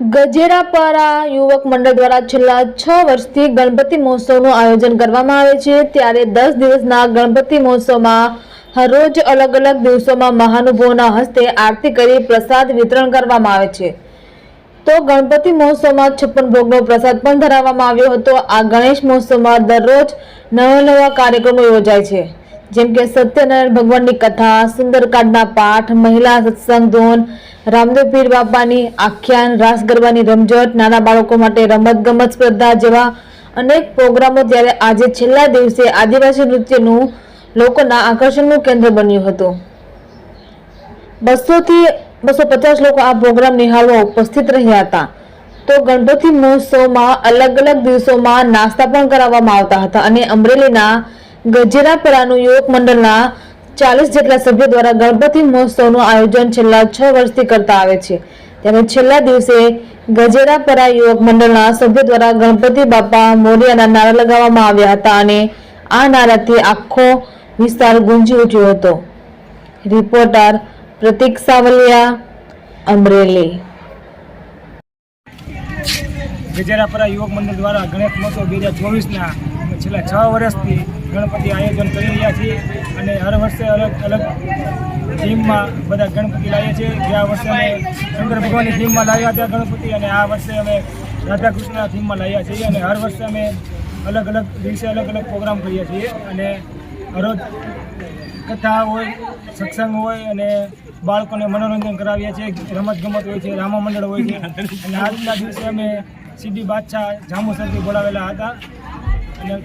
ગજેરાપારા યુવક મંડળ દ્વારા છેલ્લા છ વર્ષથી ગણપતિ મહોત્સવનું આયોજન કરવામાં આવે છે. ત્યારે દસ દિવસના ગણપતિ મહોત્સવમાં હરરોજ અલગ અલગ દિવસોમાં મહાનુભાવોના હસ્તે આરતી કરી પ્રસાદ વિતરણ કરવામાં આવે છે. તો ગણપતિ મહોત્સવમાં છપ્પન ભોગનો પ્રસાદ પણ ધરાવવામાં આવ્યો હતો. આ ગણેશ મહોત્સવમાં દરરોજ નવા નવા કાર્યક્રમો યોજાય છે. જેમ કે સત્યનારાયણ ભગવાનની કથા, સુંદરકાંડના પાઠ, મહિલા સત્સંગ ધોન રામદેવ પીર બાપાની આખ્યાન, રાસ ગરબાની રમઝટ, નાના બાળકો માટે રમત ગમત સ્પર્ધા જેવા અનેક પ્રોગ્રામો ત્યારે આજે છેલ્લા દિવસે આદિવાસી નૃત્યનું લોકોના આકર્ષણનું કેન્દ્ર બન્યું હતું. બસોથી બસો પચાસ લોકો આ પ્રોગ્રામ નિહાળવા ઉપસ્થિત રહ્યા હતા. તો ગણપતિ મહોત્સવમાં અલગ અલગ દિવસોમાં નાસ્તા પણ કરાવવામાં આવતા હતા અને અમરેલીના ગજેરાપરાનું યુવક મંડળના ચાલીસ જેટલા સભ્યો દ્વારા ગણપતિ મહોત્સવનું આયોજન છેલ્લા છ વર્ષથી કરતા આવે છે. ત્યારે છેલ્લા દિવસે ગજેરાપરા યુવક મંડળના સભ્યો દ્વારા ગણપતિ બાપા મોરિયાના નારા લગાવવામાં આવ્યા હતા અને આ નારાથી આખો વિસ્તાર ગુંજી ઉઠ્યો હતો. રિપોર્ટર પ્રતિક સાવલિયા, અમરેલી. ગજેરાપરા યુવક મંડળ દ્વારા ગણેશ મહોત્સવ બે હજાર ચોવીસના છેલ્લા છ વર્ષથી ગણપતિ આયોજન કરી રહ્યા છીએ અને હર વર્ષે અલગ અલગ થીમમાં બધા ગણપતિ લાવીએ છીએ. ગયા વર્ષે અમે શંકર ભગવાનની થીમમાં લાવ્યા હતા ગણપતિ અને આ વર્ષે અમે રાધા કૃષ્ણના થીમમાં લાવ્યા છીએ અને હર વર્ષે અમે અલગ અલગ દિવસે અલગ અલગ પ્રોગ્રામ કરીએ છીએ અને હરોજ કથા હોય, સત્સંગ હોય અને બાળકોને મનોરંજન કરાવીએ છીએ, રમત ગમત હોય છે રામા મંડળ હોય છે. અને આજના દિવસે અમે સીધી બાદશાહ જામુ સરથી બોલાવેલા હતા. અને